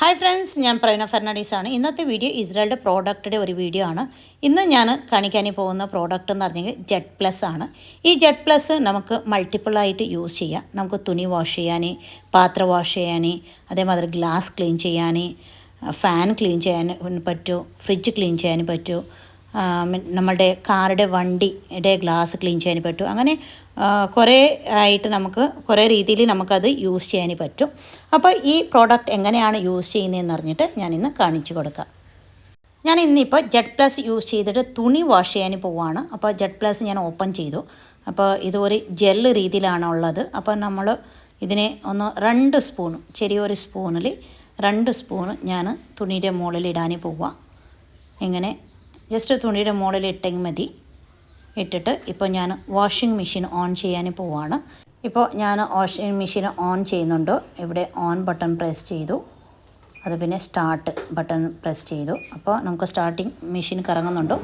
Hi friends ഞാൻ പ്രവീണ ഫെർണാണ്ടീസ് ആണ് ഇന്നത്തെ വീഡിയോ ഇസ്രായേലിന്റെ പ്രോഡക്റ്റിന്റെ ഒരു വീഡിയോ ആണ്. ഇന്ന് ഞാൻ കാണിക്കാൻ പോകുന്ന പ്രോഡക്റ്റ് എന്ന് പറഞ്ഞെങ്കിൽ ജെഡ് പ്ലസ് ആണ്. ഈ ജെഡ് പ്ലസ് നമുക്ക് മൾട്ടിപ്പിളായിട്ട് യൂസ് ചെയ്യാം. നമുക്ക് തുണി വാഷ് ചെയ്യാൻ പാത്രം വാഷ് ചെയ്യാൻ അതേമാതിരി ഗ്ലാസ് ക്ലീൻ ചെയ്യാൻ ഫാൻ ക്ലീൻ ചെയ്യാൻ പറ്റൂ ഫ്രിഡ്ജ് ക്ലീൻ ചെയ്യാൻ പറ്റൂ നമ്മളുടെ കാറുടെ വണ്ടിയുടെ ഗ്ലാസ് ക്ലീൻ ചെയ്യാൻ പറ്റും. അങ്ങനെ കുറേ ആയിട്ട് നമുക്ക് കുറേ രീതിയിൽ നമുക്കത് യൂസ് ചെയ്യാൻ പറ്റും. അപ്പോൾ ഈ പ്രോഡക്റ്റ് എങ്ങനെയാണ് യൂസ് ചെയ്യുന്നതെന്ന് അറിഞ്ഞിട്ട് ഞാൻ ഇന്ന് കാണിച്ചു കൊടുക്കാം. ഞാൻ ഇന്നിപ്പോൾ ജെഡ് പ്ലസ് യൂസ് ചെയ്തിട്ട് തുണി വാഷ് ചെയ്യാൻ പോവാണ്. അപ്പോൾ ജെഡ് പ്ലസ് ഞാൻ ഓപ്പൺ ചെയ്തു. അപ്പോൾ ഇതൊരു ജെല്ല് രീതിയിലാണ് ഉള്ളത്. അപ്പോൾ നമ്മൾ ഇതിനെ ഒന്ന് രണ്ട് സ്പൂൺ ചെറിയൊരു സ്പൂണിൽ രണ്ട് സ്പൂൺ ഞാൻ തുണിയുടെ മുകളിൽ ഇടാൻ പോവാം. ഇങ്ങനെ ജസ്റ്റ് തുണിയുടെ മുകളിൽ ഇട്ടെങ്കിൽ മതി. ഇട്ടിട്ട് ഇപ്പോൾ ഞാൻ വാഷിംഗ് മെഷീൻ ഓൺ ചെയ്യാൻ പോവാണ്. ഇപ്പോൾ ഞാൻ വാഷിംഗ് മെഷീൻ ഓൺ ചെയ്യുന്നുണ്ട്. ഇവിടെ ഓൺ ബട്ടൺ പ്രസ് ചെയ്തു. അത് പിന്നെ സ്റ്റാർട്ട് ബട്ടൺ പ്രസ് ചെയ്തു. അപ്പോൾ നമുക്ക് സ്റ്റാർട്ടിങ് മെഷീൻ കറങ്ങുന്നുണ്ട്.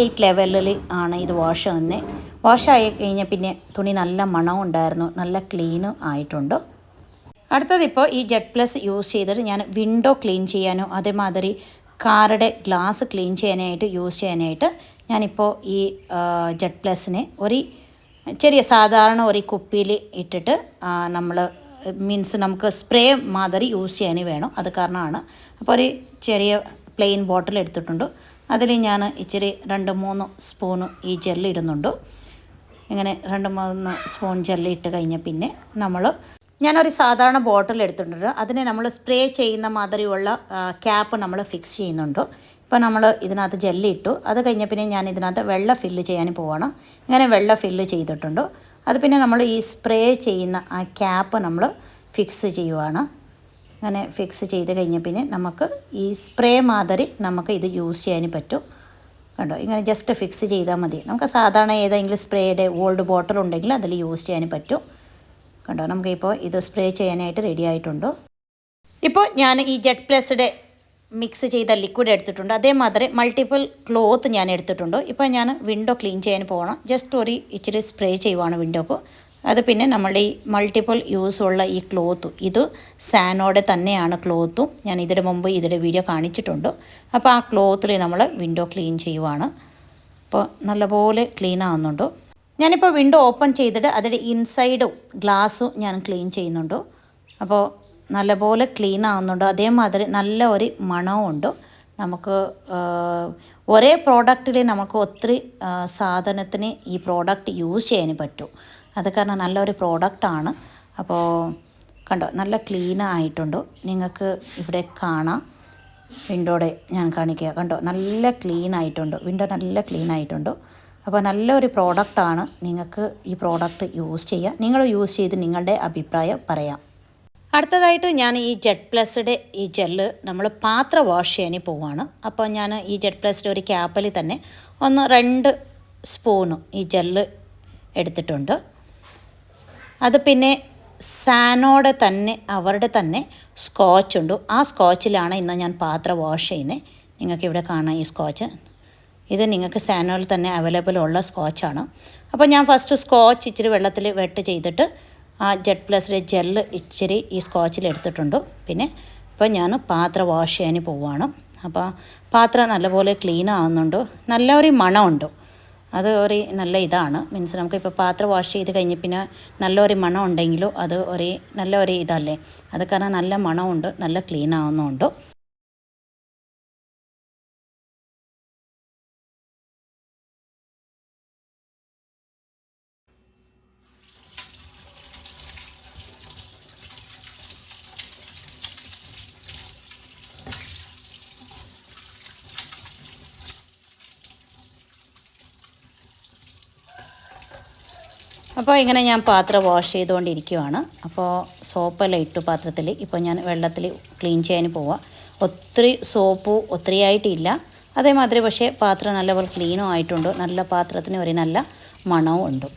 എയ്റ്റ് ലെവലിൽ ആണ് ഇത് വാഷ് തന്നെ വാഷ് ആയി കഴിഞ്ഞാൽ പിന്നെ തുണി നല്ല മണവും ഉണ്ടായിരുന്നു. നല്ല ക്ലീനും ആയിട്ടുണ്ട്. അടുത്തതിപ്പോൾ ഈ ജെറ്റ് പ്ലസ് യൂസ് ചെയ്തിട്ട് ഞാൻ വിൻഡോ ക്ലീൻ ചെയ്യാനോ അതേമാതിരി കാറുടെ ഗ്ലാസ് ക്ലീൻ ചെയ്യാനായിട്ട് യൂസ് ചെയ്യാനായിട്ട് ഞാനിപ്പോൾ ഈ ജെഡ് പ്ലസിനെ ഒരു ചെറിയ സാധാരണ ഒരു കുപ്പിയിൽ ഇട്ടിട്ട് നമ്മൾ മീൻസ് നമുക്ക് സ്പ്രേ മാതിരി യൂസ് ചെയ്യാൻ വേണം. അത് കാരണമാണ്. അപ്പോൾ ഒരു ചെറിയ പ്ലെയിൻ ബോട്ടിൽ എടുത്തിട്ടുണ്ട്. അതിൽ ഞാൻ ഇച്ചിരി രണ്ട് മൂന്ന് സ്പൂണ് ഈ ജെല്ലിടുന്നുണ്ട് ഇങ്ങനെ രണ്ട് മൂന്ന് സ്പൂൺ ജെല്ലിട്ട് കഴിഞ്ഞ പിന്നെ നമ്മൾ ഞാനൊരു സാധാരണ ബോട്ടിൽ എടുത്തിട്ടുണ്ട്. അതിനെ നമ്മൾ സ്പ്രേ ചെയ്യുന്ന മാതിരിയുള്ള ക്യാപ്പ് നമ്മൾ ഫിക്സ് ചെയ്യുന്നുണ്ട്. ഇപ്പോൾ നമ്മൾ ഇതിനകത്ത് ജെല്ലിട്ടു. അത് കഴിഞ്ഞ പിന്നെ ഞാൻ ഇതിനകത്ത് വെള്ള ഫില്ല് ചെയ്യാൻ പോവാണ്. ഇങ്ങനെ വെള്ള ഫില്ല് ചെയ്തിട്ടുണ്ട്. അത് പിന്നെ നമ്മൾ ഈ സ്പ്രേ ചെയ്യുന്ന ആ ക്യാപ്പ് നമ്മൾ ഫിക്സ് ചെയ്യുവാണ്. അങ്ങനെ ഫിക്സ് ചെയ്ത് കഴിഞ്ഞ പിന്നെ നമുക്ക് ഈ സ്പ്രേ മാതിരി നമുക്ക് ഇത് യൂസ് ചെയ്യാൻ പറ്റും. കണ്ടോ? ഇങ്ങനെ ജസ്റ്റ് ഫിക്സ് ചെയ്താൽ മതി. നമുക്ക് സാധാരണ ഏതെങ്കിലും സ്പ്രേയുടെ ഓൾഡ് ബോട്ടിൽ ഉണ്ടെങ്കിൽ അതിൽ യൂസ് ചെയ്യാൻ പറ്റും. കണ്ടോ? നമുക്കിപ്പോൾ ഇത് സ്പ്രേ ചെയ്യാനായിട്ട് റെഡി ആയിട്ടുണ്ട്? ഇപ്പോൾ ഞാൻ ഈ ജെഡ് പ്ലസ്ഡ് മിക്സ് ചെയ്ത ലിക്വിഡ് എടുത്തിട്ടുണ്ട്. അതേമാതിരി മൾട്ടിപ്പിൾ ക്ലോത്ത് ഞാൻ എടുത്തിട്ടുണ്ട്. ഇപ്പോൾ ഞാൻ വിൻഡോ ക്ലീൻ ചെയ്യാൻ പോകണം. ജസ്റ്റ് ഒരു ഇച്ചിരി സ്പ്രേ ചെയ്യുവാണ് വിൻഡോക്ക് അത് പിന്നെ നമ്മളുടെ ഈ മൾട്ടിപ്പിൾ യൂസ് ഉള്ള ഈ ക്ലോത്ത് ഇത് സാനോടെ തന്നെയാണ് ക്ലോത്തും ഞാൻ ഇതിന് മുമ്പ് ഇതിന്റെ വീഡിയോ കാണിച്ചിട്ടുണ്ട്. അപ്പോൾ ആ ക്ലോത്തിൽ നമ്മൾ വിൻഡോ ക്ലീൻ ചെയ്യുവാണ്. അപ്പോൾ നല്ലപോലെ ക്ലീൻ ആവുന്നുണ്ട്. ഞാനിപ്പോൾ വിൻഡോ ഓപ്പൺ ചെയ്തിട്ട് അതിന്റെ ഇൻസൈഡും ഗ്ലാസ്സും ഞാൻ ക്ലീൻ ചെയ്യുന്നുണ്ട്. അപ്പോൾ നല്ലപോലെ ക്ലീൻ ആവുന്നുണ്ട്. അതേമാതിരി നല്ല ഒരു മണവും ഉണ്ട് നമുക്ക് ഒരേ പ്രോഡക്റ്റിൽ നമുക്ക് ഒത്തിരി സാധനത്തിന് ഈ പ്രോഡക്റ്റ് യൂസ് ചെയ്യാൻ പറ്റും. അത് കാരണം നല്ലൊരു പ്രോഡക്റ്റാണ് അപ്പോൾ കണ്ടോ നല്ല ക്ലീൻ ആയിട്ടുണ്ട്. നിങ്ങൾക്ക് ഇവിടെ കാണാം. വിൻഡോടെ ഞാൻ കാണിക്കുക കണ്ടോ നല്ല ക്ലീൻ ആയിട്ടുണ്ട്. വിൻഡോ നല്ല ക്ലീൻ ആയിട്ടുണ്ട്. അപ്പോൾ നല്ലൊരു പ്രോഡക്റ്റാണ് നിങ്ങൾക്ക് ഈ പ്രോഡക്റ്റ് യൂസ് ചെയ്യുക നിങ്ങൾ യൂസ് ചെയ്ത് നിങ്ങളുടെ അഭിപ്രായം പറയാം. അടുത്തതായിട്ട് ഞാൻ ഈ ജെഡ് പ്ലസ്ഡ് ഈ ജെല്ല് നമ്മൾ പാത്രം വാഷ് ചെയ്യാൻ പോവാണ്. അപ്പോൾ ഞാൻ ഈ ജെഡ് പ്ലസ്ഡ് ഒരു ക്യാപ്പിൽ തന്നെ ഒന്ന് രണ്ട് സ്പൂണ് ഈ ജെല്ല് എടുത്തിട്ടുണ്ട്. അത് പിന്നെ സാനോടെ തന്നെ അവരുടെ തന്നെ സ്കോച്ചുണ്ട് ആ സ്കോച്ചിലാണ് ഇന്ന് ഞാൻ പാത്രം വാഷ് ചെയ്യുന്നത് നിങ്ങൾക്ക് ഇവിടെ കാണാം ഈ സ്കോച്ച് ഇത് നിങ്ങൾക്ക് സാനോയിൽ തന്നെ അവൈലബിൾ ഉള്ള സ്കോച്ചാണ് അപ്പോൾ ഞാൻ ഫസ്റ്റ് സ്കോച്ച് ഇച്ചിരി വെള്ളത്തിൽ വെട്ട് ചെയ്തിട്ട് ആ ജെഡ് പ്ലസിലെ ജെല്ല് ഇച്ചിരി ഈ സ്കോച്ചിൽ എടുത്തിട്ടുണ്ട്. പിന്നെ ഇപ്പോൾ ഞാൻ പാത്രം വാഷ് ചെയ്യാൻ പോവുകയാണ് അപ്പോൾ പാത്രം നല്ലപോലെ ക്ലീൻ ആവുന്നുണ്ട്. നല്ല ഒരു മണമുണ്ട്. അത് ഒരു നല്ല ഇതാണ്. മീൻസ് നമുക്കിപ്പോൾ പാത്രം വാഷ് ചെയ്ത് കഴിഞ്ഞ് പിന്നെ നല്ലൊരു മണം ഉണ്ടെങ്കിലും അത് ഒരു നല്ല ഒരു ഇതല്ലേ. അത് കാരണം നല്ല മണമുണ്ട് നല്ല ക്ലീൻ ആവുന്നുണ്ട്. അപ്പോൾ ഇങ്ങനെ ഞാൻ പാത്രം വാഷ് ചെയ്തുകൊണ്ടിരിക്കുവാണ്. അപ്പോൾ സോപ്പെല്ലാം ഇട്ടു പാത്രത്തിൽ ഇപ്പോൾ ഞാൻ വെള്ളത്തിൽ ക്ലീൻ ചെയ്യാൻ പോവാം. ഒത്തിരി സോപ്പ് ഒത്തിരി ആയിട്ടില്ല അതേമാതിരി പക്ഷേ പാത്രം നല്ലപോലെ ക്ലീനും ആയിട്ടുണ്ട്. നല്ല പാത്രത്തിന് ഒരു നല്ല മണവും ഉണ്ട്.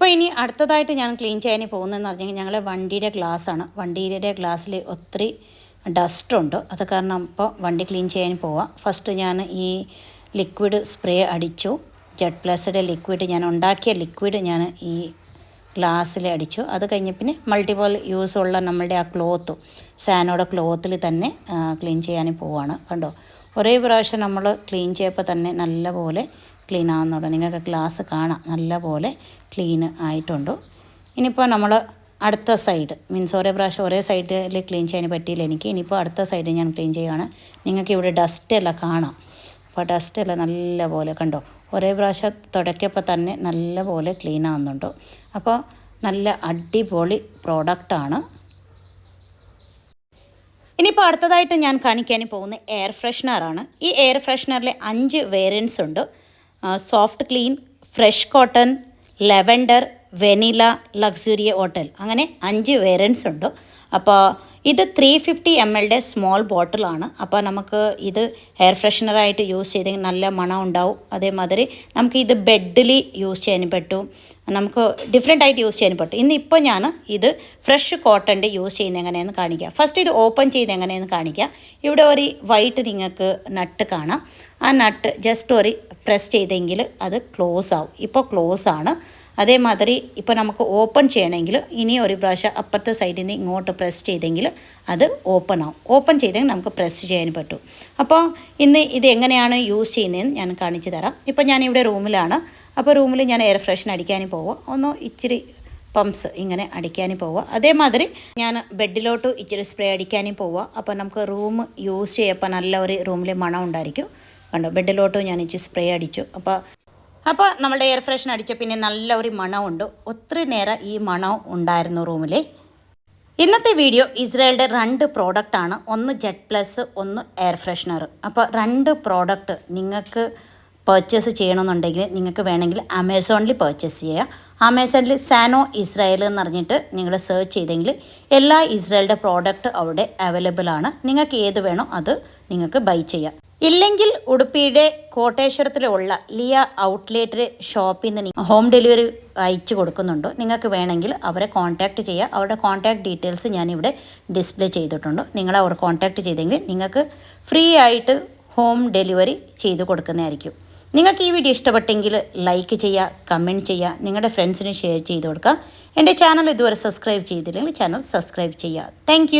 ഇപ്പോൾ ഇനി അടുത്തതായിട്ട് ഞാൻ ക്ലീൻ ചെയ്യാൻ പോകുന്നതെന്ന് പറഞ്ഞാൽ ഞങ്ങളെ വണ്ടിയുടെ ഗ്ലാസ്സാണ് വണ്ടിയുടെ ഗ്ലാസ്സിൽ ഒത്തിരി ഡസ്റ്റ് ഉണ്ട്. അത് കാരണം ഇപ്പോൾ വണ്ടി ക്ലീൻ ചെയ്യാൻ പോവാം. ഫസ്റ്റ് ഞാൻ ഈ ലിക്വിഡ് സ്പ്രേ അടിച്ചു. ജെഡ് പ്ലസിന്റെ ലിക്വിഡ് ഞാൻ ഉണ്ടാക്കിയ ലിക്വിഡ് ഞാൻ ഈ ഗ്ലാസ്സിൽ അടിച്ചു. അത് കഴിഞ്ഞ് പിന്നെ മൾട്ടിപ്പിൾ യൂസ് ഉള്ള നമ്മളുടെ ആ ക്ലോത്ത് സാനോടെ ക്ലോത്തിൽ തന്നെ ക്ലീൻ ചെയ്യാൻ പോവാണ്. കണ്ടോ? ഒരേ പ്രാവശ്യം നമ്മൾ ക്ലീൻ ചെയ്യപ്പോൾ തന്നെ നല്ലപോലെ ക്ലീൻ ആകുന്നുണ്ട് നിങ്ങൾക്ക് ഗ്ലാസ് കാണാം. നല്ലപോലെ ക്ലീൻ ആയിട്ടുണ്ട്. ഇനിയിപ്പോൾ നമ്മൾ അടുത്ത സൈഡ് മീൻസ് ഒരേ പ്രാവശ്യം ഒരേ സൈഡിൽ ക്ലീൻ ചെയ്യാൻ പറ്റിയില്ല എനിക്ക്. ഇനിയിപ്പോൾ അടുത്ത സൈഡ് ഞാൻ ക്ലീൻ ചെയ്യുകയാണ് നിങ്ങൾക്ക് ഇവിടെ ഡസ്റ്റ് എല്ലാം കാണാം. അപ്പോൾ ഡസ്റ്റ് എല്ലാം നല്ലപോലെ കണ്ടോ? ഒരേ പ്രാവശ്യം തുടയ്ക്കപ്പോൾ തന്നെ നല്ല പോലെ ക്ലീൻ ആവുന്നുണ്ട്. അപ്പോൾ നല്ല അടിപൊളി പ്രോഡക്റ്റാണ് ഇനിയിപ്പോൾ അടുത്തതായിട്ട് ഞാൻ കാണിക്കാൻ പോകുന്ന എയർ ഫ്രഷ്നറാണ് ഈ എയർ ഫ്രഷ്നറിൽ അഞ്ച് വേരിയൻസ് ഉണ്ട്. Soft clean fresh cotton lavender vanilla luxury hotel അങ്ങനെ അഞ്ച് വേരിയൻസ് ഉണ്ട്. അപ്പോൾ ഇത് three fifty M L small ബോട്ടിലാണ് അപ്പോൾ നമുക്ക് ഇത് എയർ ഫ്രഷ്നറായിട്ട് യൂസ് ചെയ്തെങ്കിൽ നല്ല മണം ഉണ്ടാവും അതേമാതിരി നമുക്ക് ഇത് ബെഡിൽ യൂസ് ചെയ്യാൻ പറ്റും. നമുക്ക് ഡിഫറെന്റ് ആയിട്ട് യൂസ് ചെയ്യാൻ പറ്റും. ഇന്നിപ്പോൾ ഞാൻ ഇത് ഫ്രഷ് കോട്ടന്റെ യൂസ് ചെയ്യുന്ന എങ്ങനെയെന്ന് കാണിക്കാം. ഫസ്റ്റ് ഇത് ഓപ്പൺ ചെയ്ത് എങ്ങനെയെന്ന് കാണിക്കാം. ഇവിടെ ഒരു വൈറ്റ് നിങ്ങൾക്ക് നട്ട് കാണാം. ആ നട്ട് ജസ്റ്റ് ഒരു പ്രസ് ചെയ്തെങ്കിൽ അത് ക്ലോസ് ആവും. ഇപ്പോൾ ക്ലോസ് ആണ്. അതേമാതിരി ഇപ്പോൾ നമുക്ക് ഓപ്പൺ ചെയ്യണമെങ്കിൽ ഇനി ഒരു പ്രാവശ്യം അപ്പുറത്തെ സൈഡിൽ നിന്ന് ഇങ്ങോട്ട് പ്രസ് ചെയ്തെങ്കിൽ അത് ഓപ്പൺ ആവും. ഓപ്പൺ ചെയ്തെങ്കിൽ നമുക്ക് പ്രസ് ചെയ്യാൻ പറ്റും. അപ്പോൾ ഇന്ന് ഇത് എങ്ങനെയാണ് യൂസ് ചെയ്യുന്നതെന്ന് ഞാൻ കാണിച്ചു തരാം. ഇപ്പോൾ ഞാനിവിടെ റൂമിലാണ് അപ്പോൾ റൂമിൽ ഞാൻ എയർ ഫ്രഷൻ അടിക്കാനും പോവുക ഒന്ന് ഇച്ചിരി പമ്പ്സ് ഇങ്ങനെ അടിക്കാനും പോവുക അതേമാതിരി ഞാൻ ബെഡിലോട്ട് ഇച്ചിരി സ്പ്രേ അടിക്കാനും പോവുക അപ്പോൾ നമുക്ക് റൂം യൂസ് ചെയ്യപ്പോൾ നല്ല ഒരു റൂമിൽ മണം ഉണ്ടായിരിക്കും. കണ്ടോ? ബെഡിലോട്ട് ഞാൻ ഇച്ചിരി സ്പ്രേ അടിച്ചു. അപ്പോൾ അപ്പോൾ നമ്മുടെ എയർ ഫ്രഷൻ അടിച്ച പിന്നെ നല്ല ഒരു മണമുണ്ട്. ഒത്തിരി നേരം ഈ മണം ഉണ്ടായിരുന്നു റൂമിൽ ഇന്നത്തെ വീഡിയോ ഇസ്രായേലിന്റെ രണ്ട് പ്രോഡക്റ്റാണ് ഒന്ന് ജെറ്റ് പ്ലസ് ഒന്ന് എയർ ഫ്രഷ്നർ അപ്പോൾ രണ്ട് പ്രോഡക്റ്റ് നിങ്ങൾക്ക് പർച്ചേസ് ചെയ്യണമെന്നുണ്ടെങ്കിൽ നിങ്ങൾക്ക് വേണമെങ്കിൽ ആമസോണിൽ പർച്ചേസ് ചെയ്യുക ആമസോണിൽ സാനോ ഇസ്രായേൽ എന്ന് പറഞ്ഞിട്ട് നിങ്ങൾ സെർച്ച് ചെയ്തെങ്കിൽ എല്ലാ ഇസ്രായേലിന്റെ പ്രോഡക്റ്റ് അവിടെ അവൈലബിൾ ആണ്. നിങ്ങൾക്ക് ഏത് വേണോ അത് നിങ്ങൾക്ക് ബൈ ചെയ്യാം. ഇല്ലെങ്കിൽ ഉടുപ്പിയുടെ കോട്ടേശ്വരത്തിലുള്ള ലിയ ഔട്ട്ലെറ്റ് ഷോപ്പിൽ നിന്ന് ഹോം ഡെലിവറി അയച്ചു കൊടുക്കുന്നുണ്ട്. നിങ്ങൾക്ക് വേണമെങ്കിൽ അവരെ കോൺടാക്റ്റ് ചെയ്യുക അവരുടെ കോൺടാക്ട് ഡീറ്റെയിൽസ് ഞാനിവിടെ ഡിസ്പ്ലേ ചെയ്തിട്ടുണ്ട്. നിങ്ങൾ അവർ കോൺടാക്റ്റ് ചെയ്തെങ്കിൽ നിങ്ങൾക്ക് ഫ്രീ ആയിട്ട് ഹോം ഡെലിവറി ചെയ്ത് കൊടുക്കുന്നതായിരിക്കും. നിങ്ങൾക്ക് ഈ വീഡിയോ ഇഷ്ടപ്പെട്ടെങ്കിൽ ലൈക്ക് ചെയ്യുക കമന്റ് ചെയ്യുക നിങ്ങളുടെ ഫ്രണ്ട്സിന് ഷെയർ ചെയ്ത് കൊടുക്കുക. എന്റെ ചാനൽ ഇതുവരെ സബ്സ്ക്രൈബ് ചെയ്തില്ലെങ്കിൽ ചാനൽ സബ്സ്ക്രൈബ് ചെയ്യുക. താങ്ക്